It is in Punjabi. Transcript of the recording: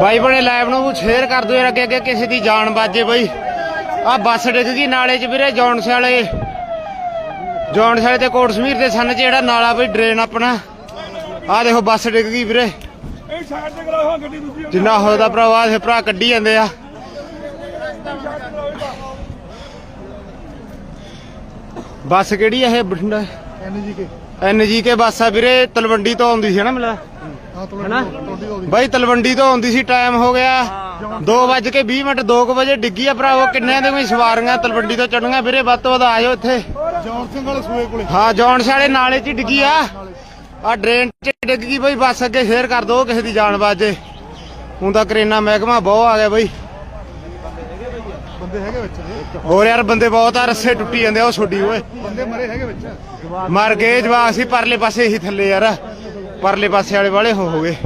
ਬਾਈ ਬਣੇ ਲਾਈਵ ਨੂੰ ਸ਼ੇਅਰ ਕਰ ਦਿਓ ਯਾਰ ਅੱਗੇ ਅੱਗੇ ਕਿਸੇ ਦੀ ਜਾਨ ਬਾਜੇ ਬਾਈ। ਆ ਬੱਸ ਡਿੱਗ ਗਈ ਨਾਲੇ 'ਚ ਵੀਰੇ ਜੌਨਸ ਵਾਲੇ। ਜੌਨਸ ਵਾਲੇ ਤੇ ਕੋਟ ਸਮੀਰ ਦੇ ਸਨ 'ਚ ਜਿਹੜਾ ਨਾਲਾ ਬਈ ਡਰੇਨ ਆਪਣਾ। ਆ ਦੇਖੋ ਬੱਸ ਡਿੱਗ ਗਈ ਵੀਰੇ। ਜਿੰਨਾ ਹੋਦਾ ਭਰਾਵਾ ਇਹ ਭਰਾ ਕੱਢੀ ਜਾਂਦੇ ਆ। ਬੱਸ ਕਿਹੜੀ ਆ ਇਹ ਬਠਿੰਡਾ? ਐਨਜੀ ਕੇ। ਐਨਜੀ ਕੇ ਬੱਸ ਆ ਵੀਰੇ ਤਲਵੰਡੀ ਤੋਂ ਆਉਂਦੀ ਸੀ ਨਾ ਮਿਲਾ। ਹਾਂ ਬਾਈ ਤਲਵੰਡੀ ਤੋਂ ਆਉਂਦੀ ਸੀ ਟਾਈਮ ਹੋ ਗਿਆ। 2:20 ਮਿੰਟ 2 ਵਜੇ ਡਿੱਗੀ ਆ ਭਰਾਵੋ ਕਿੰਨੇ ਦੇ ਕੋਈ ਸਵਾਰੀਆਂ ਤਲਵੰਡੀ ਤੋਂ ਚੜੀਆਂ ਵੀਰੇ ਵੱਧ ਤੋਂ ਵੱਧ ਆ ਜਾਓ ਇੱਥੇ। ਜੌਨ ਸਿੰਘ ਵਾਲੇ ਸੂਏ ਕੋਲੇ। ਹਾਂ ਜੌਨਸ ਵਾਲੇ ਨਾਲੇ 'ਚ ਡਿੱਗੀ ਆ। ਆ ਡਰੇਨ 'ਚ ਡਿੱਗ ਗਈ ਬਈ ਬੱਸ ਅੱਗੇ ਸ਼ੇਅਰ ਕਰ ਦੋ ਕਿਸੇ ਦੀ ਜਾਨ ਬਾਜੇ ਹੁਣ ਤਾਂ ਕਰੇਨਾ ਮਹਿਕਮਾ ਬਹੁਤ ਆ ਗਿਆ ਬਈ। ਬੰਦੇ ਹੈਗੇ ਵਿੱਚ ਹੋਰ ਯਾਰ ਬੰਦੇ ਬਹੁਤ ਆ ਰੱਸੇ ਟੁੱਟੀ ਜਾਂਦੇ ਆ ਉਹ ਛੋਡੀ ਓਏ। ਬੰਦੇ ਮਰੇ ਹੈਗੇ ਵਿੱਚ? ਮਰ ਗਏ ਜਵਾਕ ਸੀ ਪਰਲੇ ਪਾਸੇ ਹੀ ਥੱਲੇ ਯਾਰ। ਪਰਲੇ ਪਾਸੇ ਵਾਲੇ ਵਾਲੇ ਹੋ ਹੋ ਗਏ।